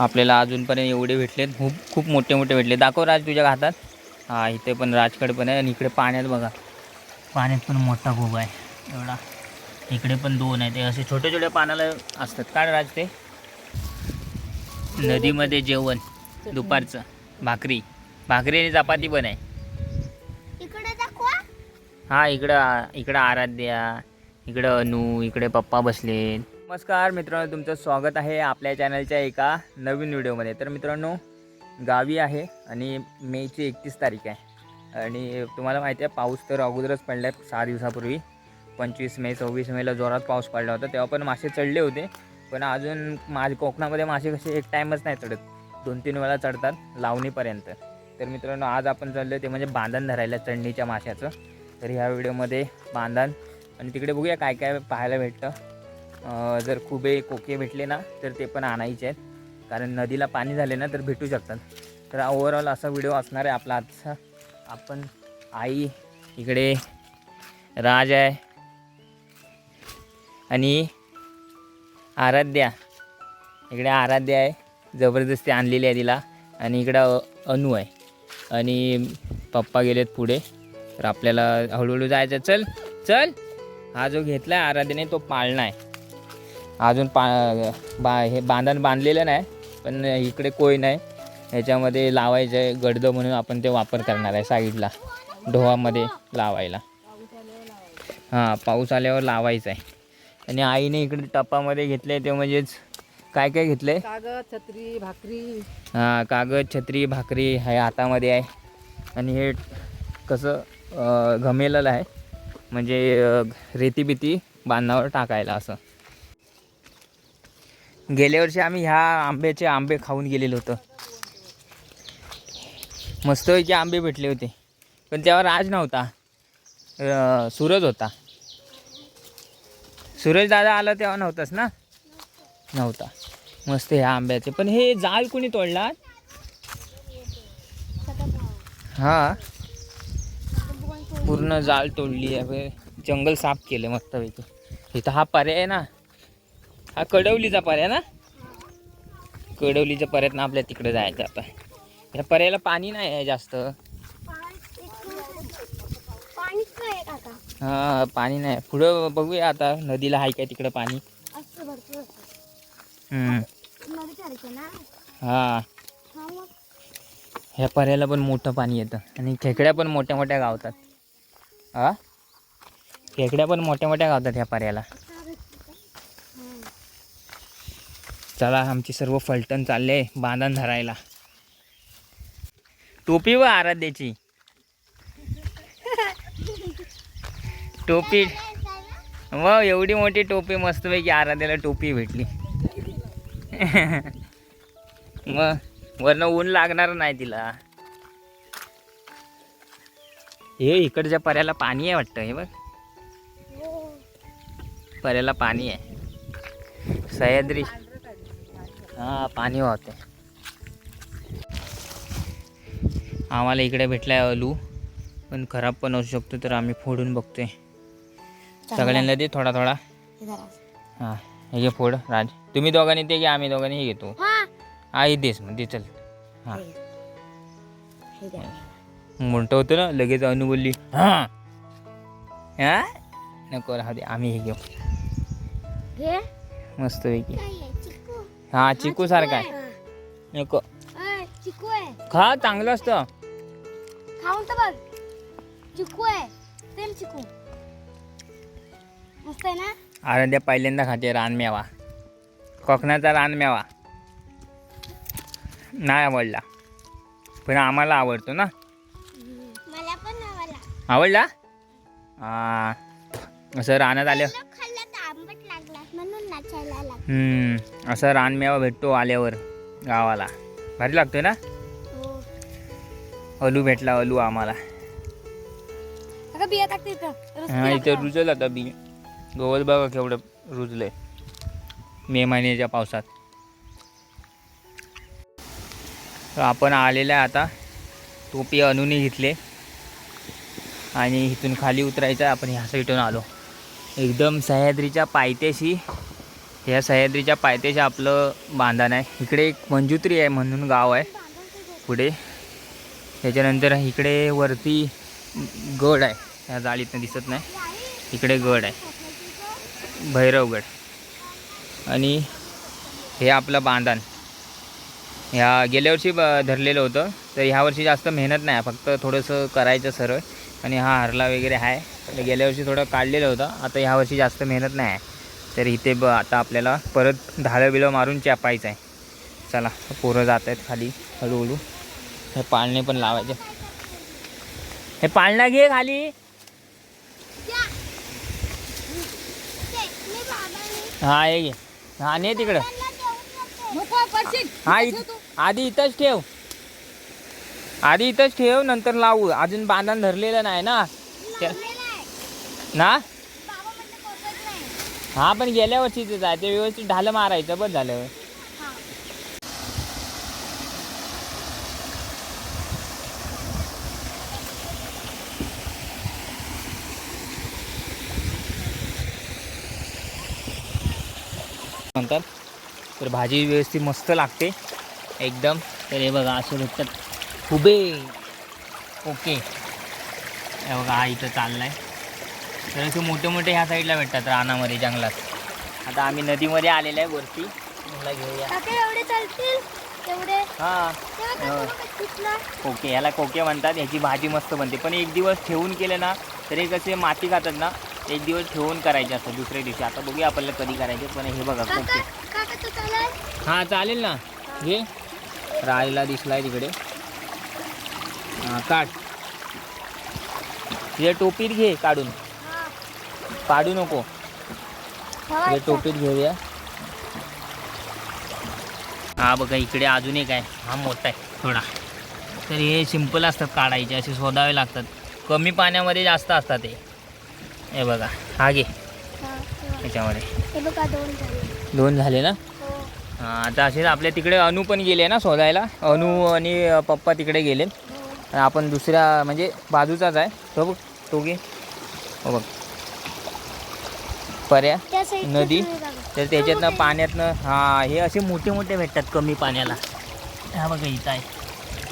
आपल्याला अजूनपर्यंत एवढे भेटलेत. खूप खूप मोठे मोठे भेटले दाखव राज तुझ्या हातात हा इथे पण राजकडे पण आहे आणि इकडे पाण्यात बघा. पाण्यात पण मोठा खूप आहे. एवढा. इकडे पण दोन आहे ते असे छोटे छोटे पानाला असतात. काय राज ते? नदीमध्ये जेवण. दुपारचं. भाकरी. भाकरी आणि चपाती पण आहे. हा इकडं इकडं आराध्या इकडं अनु इकडे पप्पा बसले नमस्कार मित्रांनो तुमचं स्वागत आहे आपल्या चॅनलच्या एका नवीन व्हिडिओमध्ये. तर मित्रांनो गावी आहे आणि मेची एकतीस तारीख आहे. आणि तुम्हाला माहिती आहे पाऊस तर अगोदरच पडला आहे सहा दिवसापूर्वी. पंचवीस मे सव्वीस मेला जोरात पाऊस पडला होता तेव्हा पण मासे चढले होते. पण अजून माझे कोकणामध्ये मासे कसे एक टाईमच नाही चढत. दोन तीन वेळा चढतात लावणीपर्यंत. तर मित्रांनो आज आपण चाललो ते म्हणजे बांधण धरायला चढणीच्या माशाचं. तर ह्या व्हिडिओमध्ये बांधण. आणि तिकडे बघूया काय काय पाहायला भेटतं. जर खुबे कोके भेटले ना तर ते पण आणायचे आहेत. कारण नदीला पाणी झाले ना तर भेटू शकतात. तर ओव्हरऑल असा व्हिडिओ असणार आहे आपला आजचा. आपण आई इकडे राज आहे. आणि आराध्या इकडे आराध्या आहे. जबरदस्ती आणलेली आहे तिला. आणि इकडं अनु आहे. आणि पप्पा गेलेत पुढे. तर आपल्याला हळूहळू जायचं चल चल. हा जो घेतला आहे आराध्याने तो पाळणा आहे अजून पा बा हे बांधण बांधलेलं नाही पण इकडे कोय नाही. ह्याच्यामध्ये लावायचं आहे गडदं म्हणून आपण ते वापर करणार आहे साईडला ढोवामध्ये लावायला. हां पाऊस आल्यावर लावायचं आहे आणि आईने इकडे टप्पामध्ये घेतले ते म्हणजेच काय काय घेतलं आहे कागद छत्री भाकरी. हां कागद छत्री भाकरी आहे हातामध्ये आहे. आणि हे कसं घमेलेलं आहे. म्हणजे अं, रेती बिती बांधावर टाकायला असं. गेल्या वर्षी आम्ही ह्या आंब्याचे आंबे खाऊन गेलेलो होतो. मस्तपैकी आंबे भेटले होते. पण त्यावर राज नव्हता. सूरज होता. सूरज दादा आला तेव्हा नव्हताच ना? नव्हता. मस्त ह्या आंब्याचे. पण हे जाळ कोणी तोडला हा. पूर्ण जाळ तोडली आहे. जंगल साफ केलं मस्तपैकी इथं हा पर्याय आहे ना? हा कडवलीचा पर्याय ना? कडवलीच्या पर्यायनं आपल्या तिकडे जायचं आता. या पर्यायला पाणी नाही आहे जास्त. हा पाणी नाही. पुढं बघूया आता. नदीला आहे काय तिकडं पाणी? हा. ह्या पर्याला पण मोठं पाणी येतं. आणि खेकड्या पण मोठ्या मोठ्या गावतात. हा? खेकड्या पण मोठ्या मोठ्या गावतात ह्या पर्याला चला आमची सर्व फलटण चालले बांधण धरायला. टोपी व आराध्याची. टोपी. मग एवढी मोठी टोपी मस्तपैकी आराध्याला टोपी भेटली. मग वरनं ऊन लागणार नाही तिला. हे इकडच्या पर्याला पाणी आहे वाटतं हे बघ. पर्याला पाणी आहे. सह्याद्री. हा पाणी वाहते आम्हाला इकडे भेटलाय अलू. पण खराब पण असू शकतो तर आम्ही फोडून बघतोय. सगळ्यांना दे थोडा थोडा. हां हे घे फोड राज. तुम्ही दोघांनी ते घे आम्ही दोघांनी हे घेतो. हे. देस मग दे चल. हां. घ्या. मोठं होतं ना लगेच अनु बोलली हां. हा? नको राहू दे आम्ही हे घेऊ. आहे? चिकू हा चिकू सारखा आहे. हा. नको. अय, चिकू आहे. खा चांगलं असतं. खाऊन तर बघ. चिकू आहे. सेम चिकू. मस्त आहे ना? आराध्या पहिल्यांदा खाते रानमेवा कोकणाचा रानमेवा नाही आवडला. पण आम्हाला आवडतो ना. मला पण आवडला. आवडला? हा. असं रानात खाल्ला. हम्म, असं रानमेवा भेटतो आल्यावर गावाला. भारी लागतोय ना? हो. अलू भेटला अलू आम्हाला. हा इथं रुजल आता बी गवत बघा केवढं रुजलंय. मे महिन्याच्या पावसात. तर आपण आलेलं आहे आता. टोपी अनुने घेतले. आणि इथून खाली उतरायचं आपण ह्या साईडून आलो. एकदम सह्याद्रीच्या पायथ्याशी ह्या सह्याद्रीच्या पायथ्याशी आपलं बांधण आहे. इकडे एक मंजुत्री आहे म्हणून गाव आहे. पुढे त्याच्यानंतर इकडे वरती गड आहे. ह्या जाळीतनं दिसत नाही. इकडे गड आहे. भैरवगड. आणि हे आपलं बांधण. ह्या गेल्या वर्षी ब धरलेलं होतं. तर ह्या वर्षी जास्त मेहनत नाही. फक्त थोडंसं करायचं सरळ. आणि हा हरला वगैरे आहे. गेल्या वर्षी थोडं काढलेलं होतं. आता ह्या वर्षी जास्त मेहनत नाही आहे. तर इथे ब आता आपल्याला परत ढालं बिलं मारून चॅपायचं आहे. चला पोरं जात आहेत खाली हळूहळू. हे पाळणे पण लावायचे. हे पाळणा घे खाली. हा हे घे. हा ने तिकडं. हा आधी इथंच ठेव. आधी इथंच ठेव नंतर लावू. अजून बांधण धरलेलं नाही ना. ना? हा पण गेल्या वर्षीच आहे ते व्यवस्थित ढालं मारायचं बस झालं. म्हणतात तर भाजी व्यवस्थित मस्त लागते. एकदम. तर हे बघा असे भेटतात. उभे ओके. हे बघा हा इथं चाललाय. तर असे मोठे मोठे ह्या साईडला भेटतात रानामध्ये जंगलात. आता आम्ही नदीमध्ये आलेलो आहे वरती. मला घेऊया. एवढे चालतील? तेवढे हां. काका तिथला कोके याला कोके म्हणतात याची भाजी मस्त बनते. पण एक दिवस ठेवून केले ना तर हे कसे माती खातात ना एक दिवस ठेवून करायचे असतं दुसऱ्या दिवशी. आता बघूया आपल्याला कधी करायचे पण हे बघा काका तू हां चालेल ना. घे. रायला दिसलाय तिकडे. हां काढ. तुझ्या टोपीत घे काढून. हा काढू नको. ठेवायचा. टोपीत घेऊया. हा बघा इकडे अजून एक आहे. हा मोठा आहे थोडा. तर हे सिंपल असतात काढायचे असे शोधावे लागतात. कमी पाण्यामध्ये जास्त असतात ते हे बघा हा घे. हा. त्याच्यामध्ये हे दोन झाले. दोन झाले ना? हो. हा, आता असेच आपल्या तिकडे अनु पण गेले ना शोधायला. अनु आणि अ, पप्पा तिकडे गेले. हो. आपण दुसऱ्या म्हणजे बाजूचाच आहे. तो बघ तो घे. हो बघ. पर्या नदी. तर त्याच्यातनं पाण्यातनं हा हे असे मोठे मोठे भेटतात कमी पाण्याला. हा बघा इथं आहे.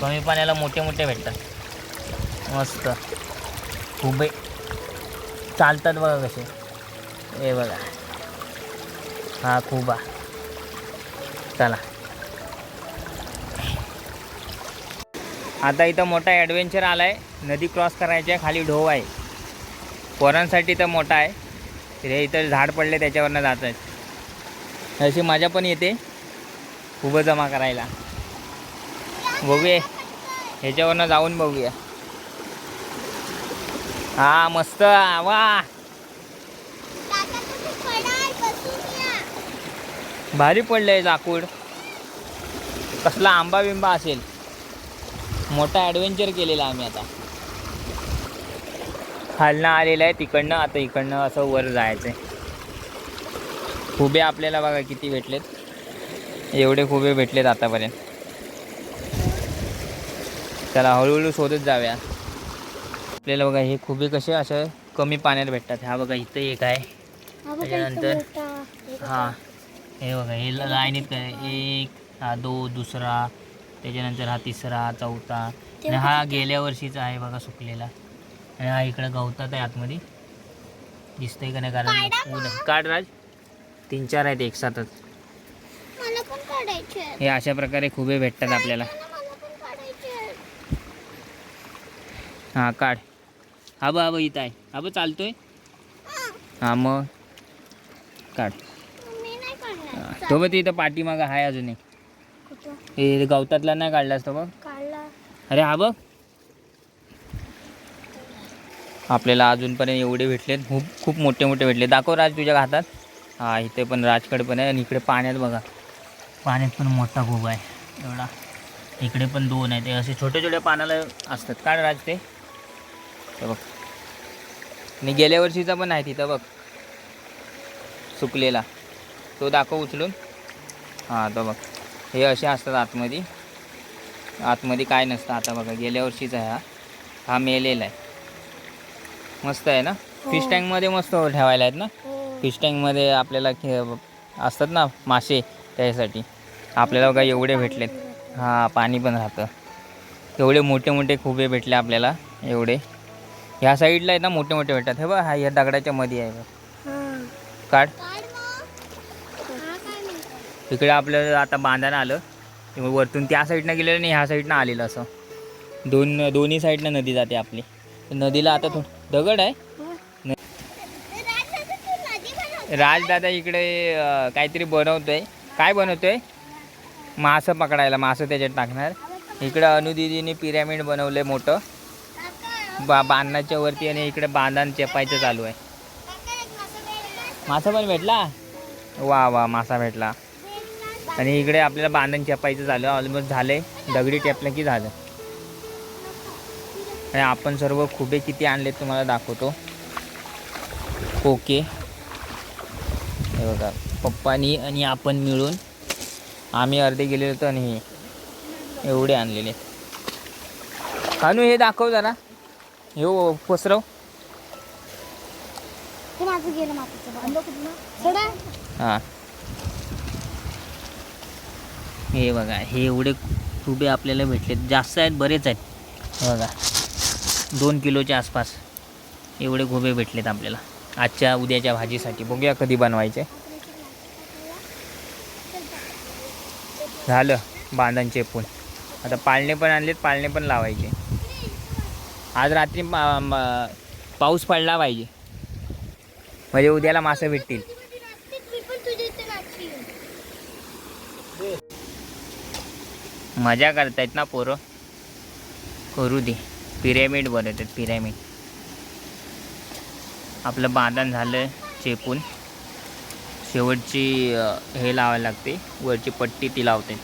कमी पाण्याला मोठे मोठे भेटतात. मस्त. उभे. चालतात बघा कसे. हे बघा. हा खूप चला. आता इथं मोठा ॲडव्हेंचर आला आहे नदी क्रॉस करायची आहे खाली ढोव आहे. पोरांसाठी तर मोठा आहे. हे इथं झाड पडले त्याच्यावरनं जात अशी मजा पण येते. उभं जमा करायला. बघूया. ह्याच्यावरनं जाऊन बघूया. हा मस्त. वा. भारी पडलंय जाकूड कसला आंबा बिंबा असेल. मोठा ॲडव्हेंचर केलेला आम्ही आता. खालनं आलेलं आहे तिकडनं आता इकडनं असं वर जायचं आहे खुबे आपल्याला बघा किती भेटलेत. एवढे खुबे भेटलेत आतापर्यंत. चला हळूहळू शोधत जाऊया. आपल्याला बघा हे खुबे कसे असे कमी पाण्यात भेटतात. हा बघा इथं एक आहे. त्याच्यानंतर- हां हे बघा हे लाईनीत काय? एक हा दो दुसरा त्याच्यानंतर हा तिसरा चौथा. आणि हा गेल्या वर्षीचा आहे बघा सुकलेला. हा इकडं गवतात आहे आतमध्ये. दिसतंय का नाही कारण ऊन आहे. काढ राज. तीन चार आहेत एक साथच मला पण काढायचे हे अशा प्रकारे खुबे भेटतात आपल्याला. हां काढ. हा बा हा बा इथं आहे. हा बा चालतोय. हां. मग. काढ. तो बघ तिथं पाठीमागं आहे अजून एक. कुठं? हे गवतातला नाही काढलास तो बघ. काढला. अरे हा बघ. आपल्याला अजूनपर्यंत एवढे भेटले खूप खूप मोठे मोठे भेटले दाखव राज तुझ्या हातात. हा इथे पण राजकडे पण आहे आणि इकडे पाण्यात बघा. पाण्यात पण मोठा खूप आहे. एवढा. इकडे पण दोन आहे ते असे छोटे छोटे पाण्याला असतात. काय राज ते. बघ. आणि गेल्या वर्षीचा पण आहे तिथं बघ. सुकलेला. तो दाखव उचलून. हां तो बघ. हे असे असतात आतमध्ये. आतमध्ये काय नसतं आता बघा. गेल्या वर्षीचा आहे हा. हा मेलेला आहे. मस्त आहे ना? फिश टँकमध्ये मस्त ठेवायला आहेत ना? हो. फिश टँकमध्ये आपल्याला खे असतात ना मासे त्यासाठी आपल्याला बघा एवढे भेटलेत. हां पाणी पण राहतं. एवढे मोठे मोठे खुबे भेटले आपल्याला एवढे. ह्या साईडला आहेत ना मोठे मोठे भेटतात. हे बघ हा ह्या दगडाच्या मध्ये आहे बघ. काढ. इकडे आपल्याला आता बांधायला आलं. वरतून त्या साईडनं गेलेलं नाही ह्या साईडनं आलेलं असं. दोन दोन्ही साईडनं नदी जाते आपली. नदीला आता थोडं दगड आहे? राजदादा इकडे काहीतरी बनवतोय. काय बनवतोय? मासं पकडायला मासं त्याच्यात टाकणार. इकडं अनुदिदीने पिरॅमिड बनवलंय मोठं. बा बांधण्याच्या वरती आणि इकडे बांधण चेपायचं चालू आहे. मासा पण भेटला? वा वा मासा भेटला. आणि इकडे आपल्याला बांधण चेपायचं झालं ऑलमोस्ट झालंय. दगडी टेपलं की झालं. आणि आपण सर्व खुबे किती आणले तुम्हाला दाखवतो. ओके. हे बघा पप्पानी आणि आपण मिळून आम्ही अर्धे गेलेलो होतो आणि हे एवढे आणलेले. कानू हे दाखव जरा. हे पसरव. हां हे. बघा हे एवढे खुबे आपल्याला भेटले जास्त आहेत बरेच आहेत. बघा. दोन किलोच्या आसपास एवढे खुबे भेटलेत आपल्याला. आजच्या उद्याच्या भाजीसाठी. बघूया कधी बनवायचे. झालं. बांधांचे पण आता पाळणे पण आणलेत पाळणे पण लावायचे. आज रात्री पाऊस पडला पाहिजे. म्हणजे उद्याला मासे भेटतील. मजा करतायत ना पोरं? करू दे. पिरॅमिड बनवतात पिरॅमिड. आपलं बांधण झालं चेपून. शेवटची हे लावायला लागते वरची पट्टी ती लावते.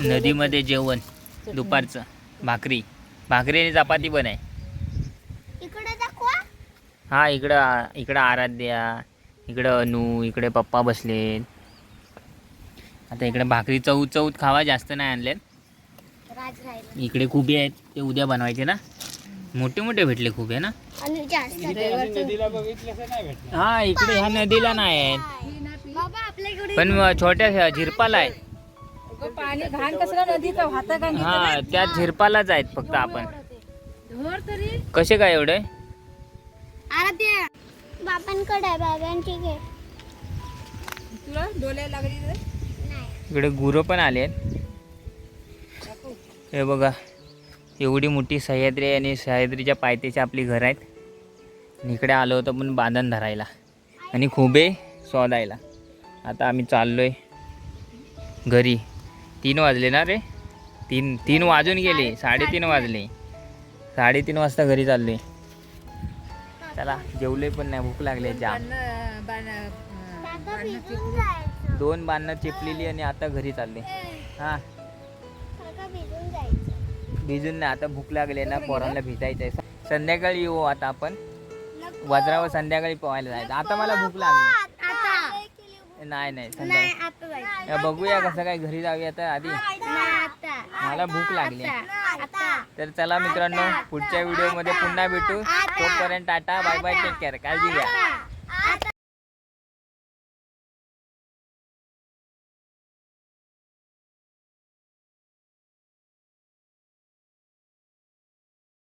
नदीमध्ये जेवण दुपारचं. भाकरी. भाकरी आणि चपाती पण आहे. इकडे दाखवा. हा इकडं इकडं आराध्या इकडं अनु इकडे पप्पा बसलेत. आता इकडे भाकरी चौथ चौथ खावा जास्त नाही राहिला इकडे खुबे आहेत ते उद्या बनवायचे ना? मोठे मोठे भेटले खुबे ना? आणि जास्त हा इकडे ह्या नदीला नाही आहेत. पण छोट्या झिरपाला का हा त्या झिरपालाच आहेत फक्त आपण. कसे काय एवढे? आहे इकडे गुरं पण आले आहेत. हे बघा एवढी मोठी सह्याद्री आहे आणि सह्याद्रीच्या पायथ्याची आपली घरं आहेत. इकडे आलो होतो पण बांधण धरायला आणि खुबे शोधायला. आता आम्ही चाललोय घरी. तीन वाजले ना रे? तीन तीन वाजून गेले साडेतीन वाजले. साडेतीन वाजता घरी चाललोय. चला जेवले पण नाही भूक लागली आहे जाम दोन बांधणं चिपलेली आणि आता घरी चालले हां. भिजून नाही आता भूक लागली ना पोरांना भिजायचं आहे संध्याकाळी येऊ आता आपण. वज्रावर संध्याकाळी पोहायला जायचं. आता मला भूक लागली. आता. नाही नाही संध्याकाळी. बघूया कसं काय घरी जाऊया तर आधी. आता. मला भूक लागली आता. तर चला मित्रांनो पुढच्या व्हिडिओमध्ये पुन्हा भेटू. तोपर्यंत tata bye bye take care काळजी घ्या.